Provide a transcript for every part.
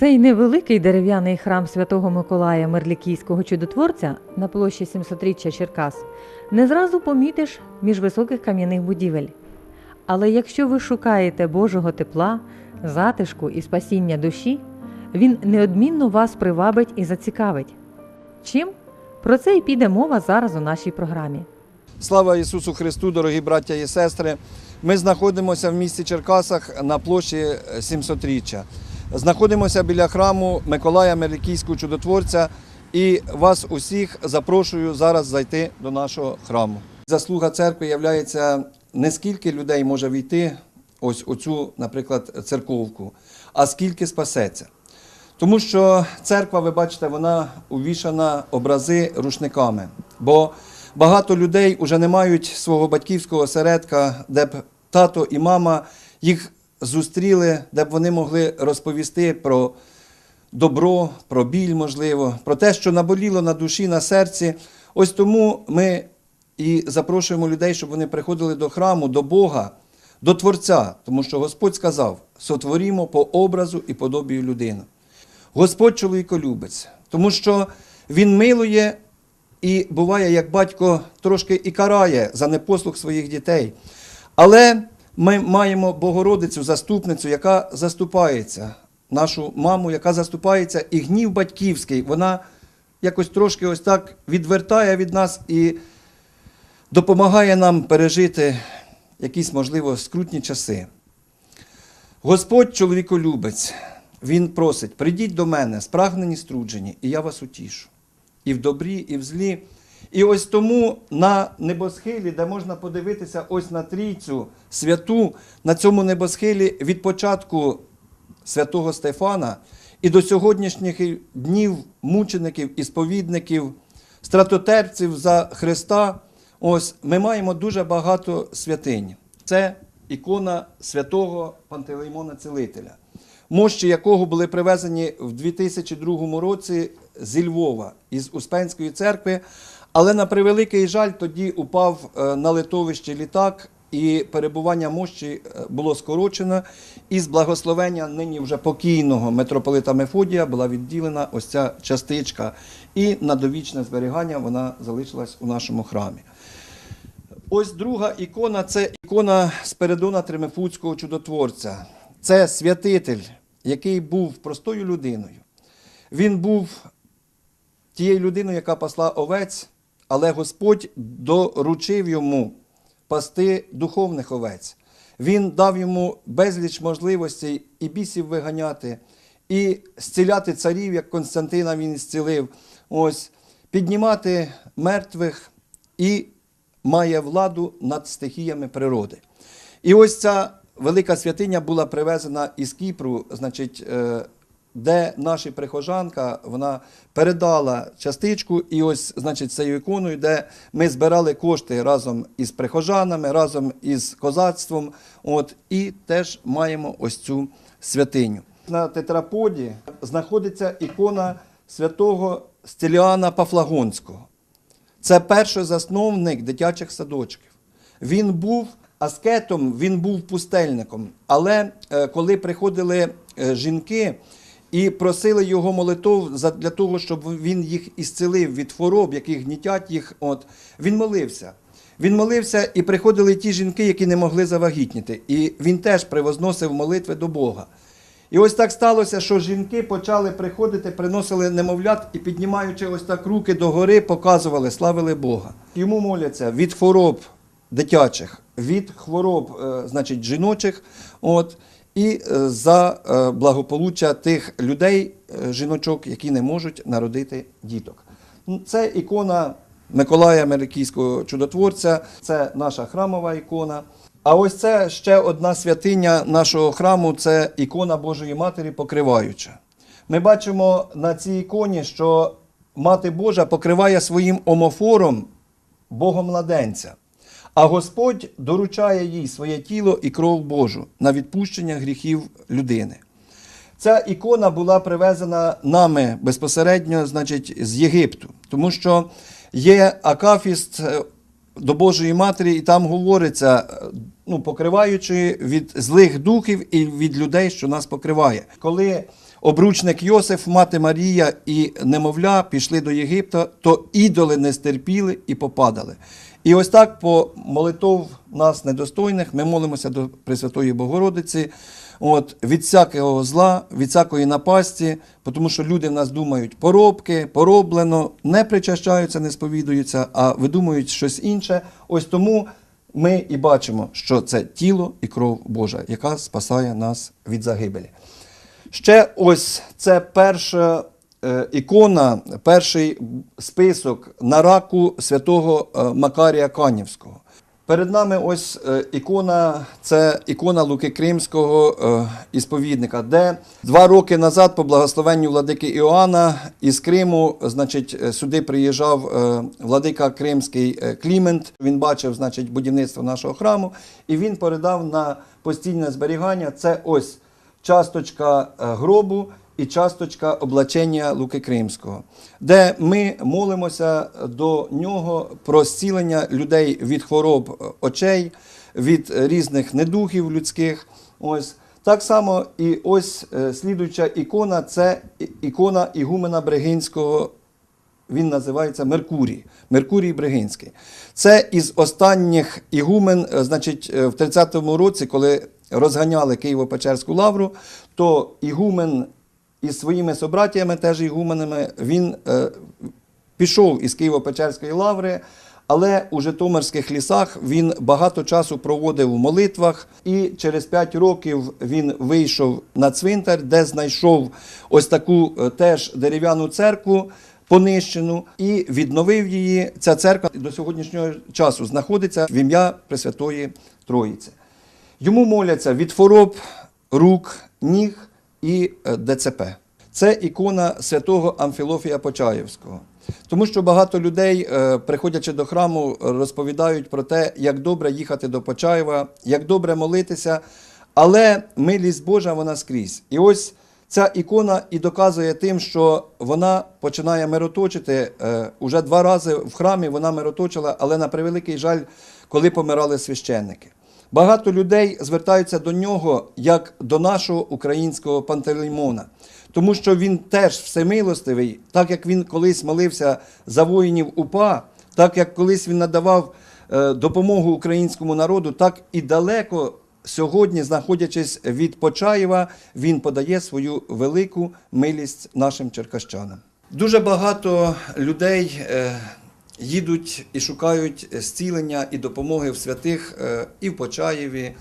Цей невеликий дерев'яний храм святого Миколая Мерлікійського чудотворця на площі 700-річчя Черкас не зразу помітиш між високих кам'яних будівель. Але якщо ви шукаєте Божого тепла, затишку і спасіння душі, він неодмінно вас привабить і зацікавить. Чим? Про це і піде мова зараз у нашій програмі. Слава Ісусу Христу, дорогі браття і сестри. Ми знаходимося в місті Черкасах на площі 700-річчя. Знаходимося біля храму Миколая Мелікійського чудотворця і вас усіх запрошую зараз зайти до нашого храму. Заслуга церкви є не скільки людей може війти ось оцю, наприклад, церковку, а скільки спасеться. Тому що церква, ви бачите, вона увішана образи рушниками. Бо багато людей вже не мають свого батьківського осередка, де б тато і мама їх зустріли, де б вони могли розповісти про добро, про біль, можливо, про те, що наболіло на душі, на серці. Ось тому ми і запрошуємо людей, щоб вони приходили до храму, до Бога, до Творця, тому що Господь сказав: сотворімо по образу і подобію людину. Господь чоловіколюбець, тому що Він милує і буває, як батько трошки і карає за непослух своїх дітей. Але ми маємо Богородицю, заступницю, яка заступається, нашу маму, яка заступається, і гнів батьківський, вона якось трошки ось так відвертає від нас і допомагає нам пережити якісь, можливо, скрутні часи. Господь чоловіколюбець, Він просить: прийдіть до мене, спрагнені, струджені, і я вас утішу. І в добрі, і в злі. І ось тому на небосхилі, де можна подивитися ось на трійцю святу, на цьому небосхилі від початку святого Стефана і до сьогоднішніх днів мучеників і сповідників, стратотерпців за Христа, ось ми маємо дуже багато святинь. Це ікона святого Пантелеймона Целителя, мощі якого були привезені в 2002 році зі Львова із Успенської церкви. Але на превеликий жаль, тоді упав е, на литовище літак, і перебування мощі е, було скорочено. І з благословення нині вже покійного митрополита Мефодія була відділена ось ця частичка. І на довічне зберігання вона залишилась у нашому храмі. Ось друга ікона це ікона Спиридона Тримифуцького чудотворця. Це святитель, який був простою людиною. Він був тією людиною, яка пасла овець, але Господь доручив йому пасти духовних овець. Він дав йому безліч можливостей і бісів виганяти, і зціляти царів, як Константина він зцілив, ось, піднімати мертвих і має владу над стихіями природи. І ось ця велика святиня була привезена із Кіпру, значить, е, де наша прихожанка вона передала частичку, і ось, значить, цією іконою, де ми збирали кошти разом із прихожанами, разом із козацтвом. От, і теж маємо ось цю святиню. На тетраподі знаходиться ікона святого Стеліана Пафлагонського. Це перший засновник дитячих садочків. Він був аскетом, він був пустельником. Але е, коли приходили е, жінки і просили його молитов для того, щоб він їх ісцелив від хвороб, які гнітять їх, от, він молився. Він молився, і приходили ті жінки, які не могли завагітніти. І він теж привозносив молитви до Бога. І ось так сталося, що жінки почали приходити, приносили немовлят і, піднімаючи ось так руки догори, показували, славили Бога. Йому моляться від хвороб дитячих, від хвороб, е, значить, жіночих, от, і е, за е, благополуччя тих людей, е, жіночок, які не можуть народити діток. Це ікона Миколая Мерикійського чудотворця, це наша храмова ікона. А ось це ще одна святиня нашого храму це ікона Божої Матері покриваюча. Ми бачимо на цій іконі, що Мати Божа покриває своїм омофором Богомладенця, а Господь доручає їй своє тіло і кров Божу на відпущення гріхів людини. Ця ікона була привезена нами безпосередньо, значить, з Єгипту, тому що є акафіст е, до Божої Матері, і там говориться, е, ну, покриваючи від злих духів і від людей, що нас покриває. Коли обручник Йосиф, мати Марія і немовля пішли до Єгипта, то ідоли не стерпіли і попадали. І ось так по молитов нас недостойних ми молимося до Пресвятої Богородиці от, від всякого зла, від всякої напасті, тому що люди в нас думають поробки, пороблено, не причащаються, не сповідуються, а видумують щось інше. Ось тому ми і бачимо, що це тіло і кров Божа, яка спасає нас від загибелі. Ще ось це перша е, ікона, перший список на раку святого е, Макарія Канівського. Перед нами ось е, ікона, це ікона Луки Кримського ісповідника, де два роки назад, по благословенню владики Іоанна із Криму, значить, сюди приїжджав владика Кримський Клімент. Він бачив, значить, будівництво нашого храму, і він передав на постійне зберігання. Це ось часточка е, гробу і часточка облачення Луки Кримського, де ми молимося до нього про зцілення людей від хвороб е, очей, від різних недухів людських. Ось. Так само і ось е, слідуюча ікона це ікона Ігумена Брегинського він називається Меркурій, Меркурій Бригинський. Це із останніх ігумен, значить, в 30-му році, коли розганяли Києво-Печерську лавру, то ігумен із своїми собратями, теж ігуменами, він е, пішов із Києво-Печерської лаври, але у Житомирських лісах він багато часу проводив у молитвах, і через 5 років він вийшов на цвинтар, де знайшов ось таку е, теж дерев'яну церкву. Понищену і відновив її. Ця церква до сьогоднішнього часу знаходиться в ім'я Пресвятої Троїці. Йому моляться від хвороб рук, ніг і е, ДЦП. Це ікона святого Амфілофія Почаєвського. Тому що багато людей, е, приходячи до храму, розповідають про те, як добре їхати до Почаєва, як добре молитися, але милість Божа вона скрізь. І ось ця ікона і доказує тим, що вона починає мироточити. Е, Уже два рази в храмі вона мироточила, але на превеликий жаль, коли помирали священники. Багато людей звертаються до нього як до нашого українського пантелеймона, тому що він теж всемилостивий, так як він колись молився за воїнів УПА, так як колись він надавав е, допомогу українському народу, так і далеко сьогодні, знаходячись від Почаєва, він подає свою велику милість нашим черкащанам. Дуже багато людей. Е, їдуть і шукають зцілення і допомоги в святих е, і в Почаєві,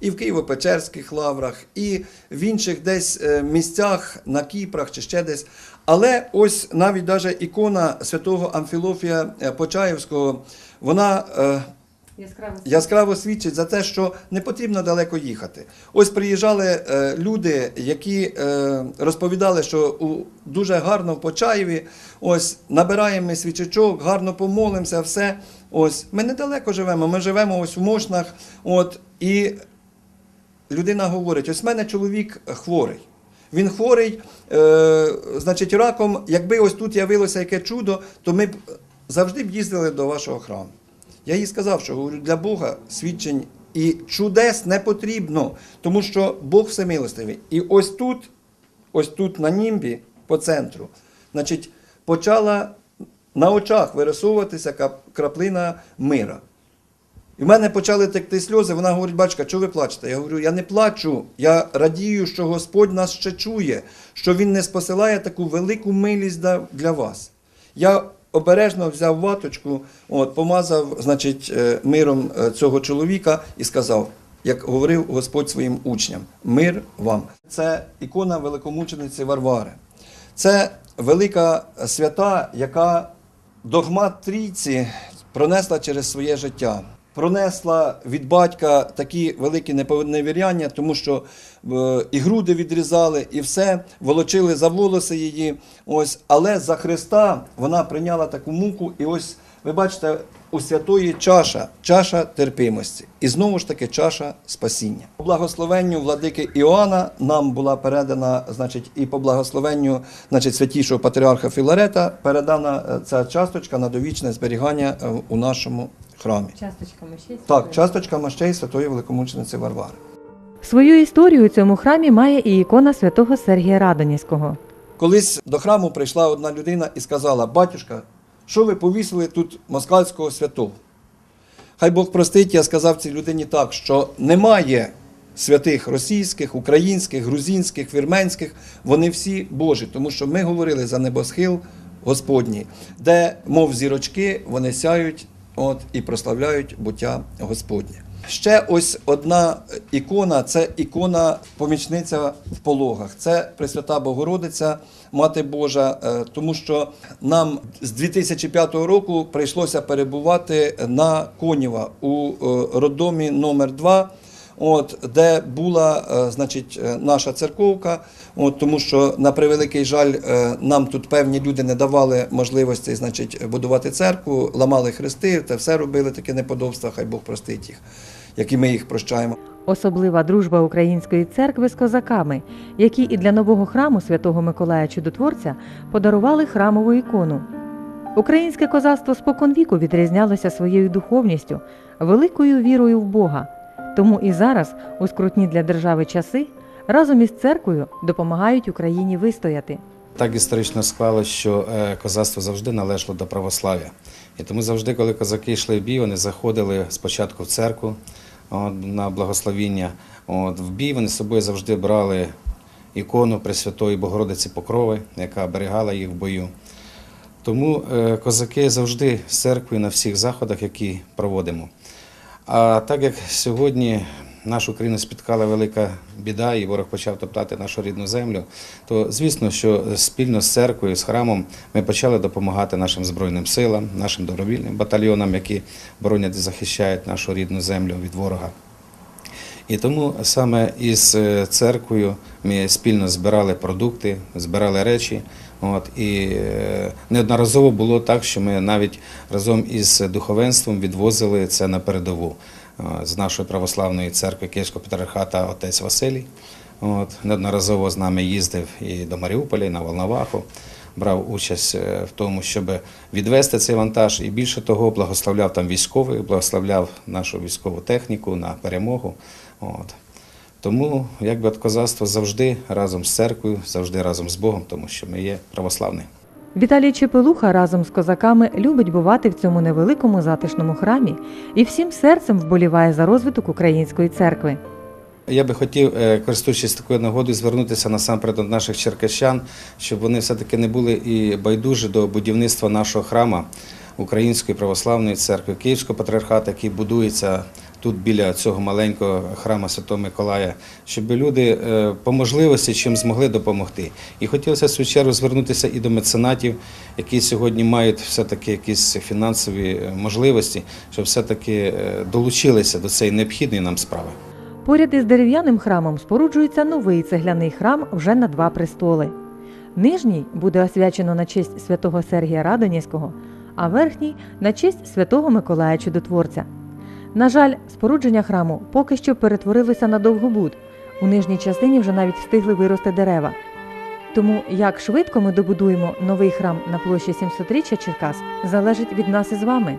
і в Києво-Печерських лаврах, і в інших десь е, місцях на Кіпрах чи ще десь. Але ось навіть даже ікона святого Амфілофія Почаєвського, вона е, Яскраво. яскраво свідчить за те, що не потрібно далеко їхати. Ось приїжджали е, люди, які е, розповідали, що у дуже гарно в Почаєві, ось набираємо свічечок, гарно помолимося, все. Ось ми недалеко живемо. Ми живемо ось в Мошнах. От і людина говорить: ось в мене чоловік хворий. Він хворий, е, значить, раком. Якби ось тут явилося яке чудо, то ми б завжди б їздили до вашого храму. Я їй сказав, що говорю, для Бога свідчень і чудес не потрібно, тому що Бог всемилостивий. І ось тут, ось тут на німбі, по центру, значить, почала на очах вирисовуватися краплина мира. І в мене почали текти сльози. Вона говорить, бачка, чого ви плачете? Я говорю, я не плачу. Я радію, що Господь нас ще чує, що Він не спосилає таку велику милість для вас. Я обережно взяв ваточку, от, помазав значить, е, миром е, цього чоловіка і сказав, як говорив Господь своїм учням: мир вам. Це ікона великомучениці Варвари. Це велика свята, яка догмат трійці пронесла через своє життя. Пронесла від батька такі великі неповневіряння, тому що е, і груди відрізали, і все, волочили за волоси її. Ось, але за Христа вона прийняла таку муку, і ось ви бачите, у святої чаша, чаша терпимості, і знову ж таки чаша спасіння. По благословенню владики Іоанна нам була передана, значить, і по благословенню, значить, святішого патріарха Філарета передана е, ця часточка на довічне зберігання е, у нашому храмі. Часточками ще Так, часточка мощей святої великомучениці Варвари. Свою історію у цьому храмі має і ікона святого Сергія Радонівського. Колись до храму прийшла одна людина і сказала: Батюшка, що ви повісили тут москальського святого? Хай Бог простить, я сказав цій людині так, що немає святих російських, українських, грузинських, вірменських, вони всі Божі, тому що ми говорили за небосхил Господній, де, мов зірочки, вони сяють от, і прославляють буття Господнє. Ще ось одна ікона це ікона помічниця в пологах. Це Пресвята Богородиця, Мати Божа, е, тому що нам з 2005 року прийшлося перебувати на Коніва у е, роддомі номер 2 От де була е, значить, е, наша церковка, от тому що на превеликий жаль, е, нам тут певні люди не давали можливості, значить, будувати церкву, ламали хрести, те все робили таке неподобство, хай Бог простить їх, як і ми їх прощаємо. Особлива дружба української церкви з козаками, які і для нового храму святого Миколая Чудотворця подарували храмову ікону. Українське козацтво споконвіку відрізнялося своєю духовністю, великою вірою в Бога. Тому і зараз, у скрутні для держави часи, разом із церквою допомагають Україні вистояти. Так історично склалося, що е, козацтво завжди належало до православ'я. І тому завжди, коли козаки йшли в бій, вони заходили спочатку в церкву на благословіння. От, в бій вони з собою завжди брали ікону Пресвятої Богородиці Покрови, яка оберігала їх в бою. Тому е, козаки завжди з церквою на всіх заходах, які проводимо. А так як сьогодні нашу країну спіткала велика біда, і ворог почав топтати нашу рідну землю, то звісно, що спільно з церквою, з храмом ми почали допомагати нашим збройним силам, нашим добровільним батальйонам, які боронять і захищають нашу рідну землю від ворога. І тому саме із е, церквою ми спільно збирали продукти, збирали речі. От, і е, неодноразово було так, що ми навіть разом із духовенством відвозили це на передову Е, з нашої православної церкви Київського патріархата отець Василій. От, неодноразово з нами їздив і до Маріуполя, і на Волноваху. Брав участь е, в тому, щоб відвести цей вантаж, і більше того, благословляв там військових, благословляв нашу військову техніку на перемогу. От. Тому якби от козацтво завжди разом з церквою, завжди разом з Богом, тому що ми є православні. Віталій Чепелуха разом з козаками любить бувати в цьому невеликому затишному храмі і всім серцем вболіває за розвиток української церкви. Я би хотів, е, користуючись такою нагодою, звернутися насамперед до наших черкащан, щоб вони все-таки не були і байдужі до будівництва нашого храма Української православної церкви Київського патріархату, який будується тут біля цього маленького храма Святого Миколая, щоб люди е, по можливості чим змогли допомогти. І хотілося в свою чергу звернутися і до меценатів, які сьогодні мають все-таки якісь фінансові е, можливості, щоб все-таки долучилися до цієї необхідної нам справи. Поряд із дерев'яним храмом споруджується новий цегляний храм вже на два престоли. Нижній буде освячено на честь святого Сергія Радонівського, а верхній на честь святого Миколая Чудотворця. На жаль, спорудження храму поки що перетворилося на довгобуд. У нижній частині вже навіть встигли вирости дерева. Тому як швидко ми добудуємо новий храм на площі 700-річчя Черкас, залежить від нас із вами.